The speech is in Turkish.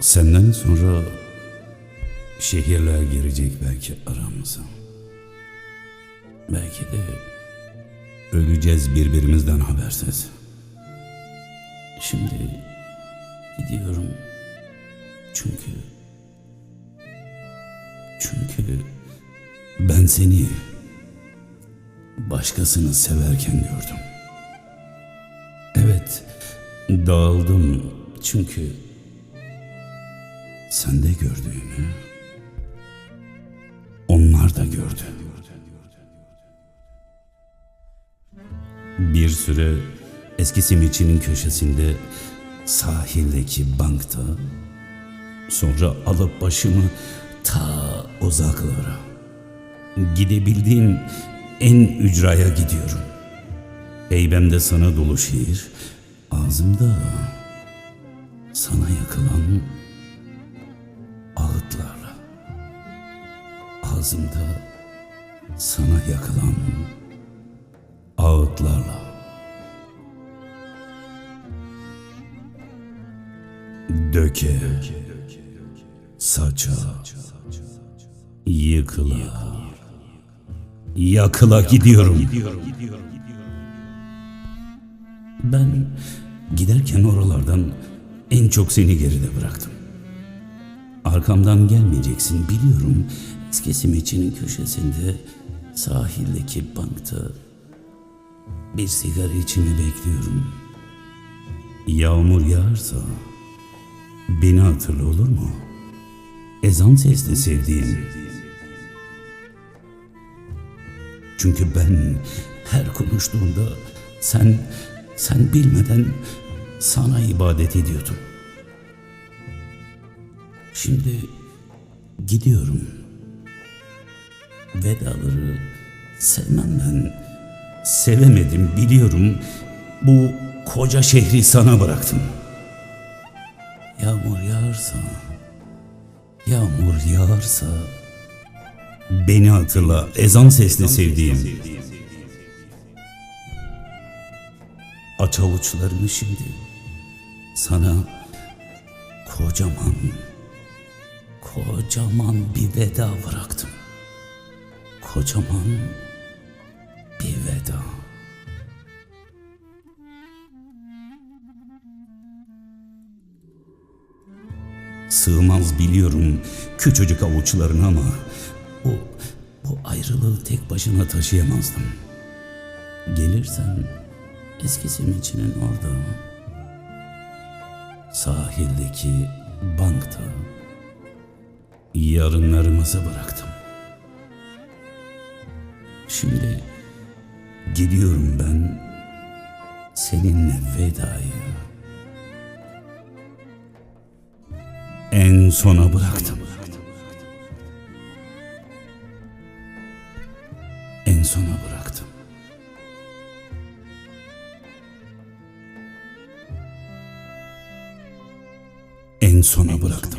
Senden sonra şehirler girecek belki aramıza. Belki de öleceğiz birbirimizden habersiz. Şimdi gidiyorum çünkü çünkü ben seni başkasını severken gördüm. Evet, dağıldım çünkü sen de gördüğümü onlar da gördü. Bir süre eski simitçinin köşesinde sahildeki bankta sonra alıp başımı ta uzaklara gidebildiğim en ücraya gidiyorum. Heybemde sana dolu şiir, ağzımda sana yakılan Ağzımda sana yakılan ağıtlarla. Döke, saça, yıkıla, yakıla gidiyorum. Ben giderken oralardan en çok seni geride bıraktım. Arkamdan gelmeyeceksin biliyorum. Eski simitçinin köşesinde sahildeki bankta bir sigara içimi bekliyorum. Yağmur yağarsa beni hatırla olur mu? Ezan sesli sevdiğim. Çünkü ben her konuştuğumda sen sen bilmeden sana ibadet ediyordum. Şimdi gidiyorum. Vedaları sevmem ben. Sevemedim biliyorum. Bu koca şehri sana bıraktım. Yağmur yağarsa, yağmur yağarsa beni hatırla ezan sesli sevdiğim. Aç avuçlarını şimdi sana kocaman kocaman bir veda bıraktım. Kocaman bir veda. Sığmaz biliyorum küçücük avuçlarına ama bu, bu ayrılığı tek başına taşıyamazdım. Gelirsen eski simitçinin orada sahildeki bankta yarınlarımızı bıraktım. Şimdi gidiyorum ben seninle vedayı en sona bıraktım. En sona bıraktım. En sona bıraktım.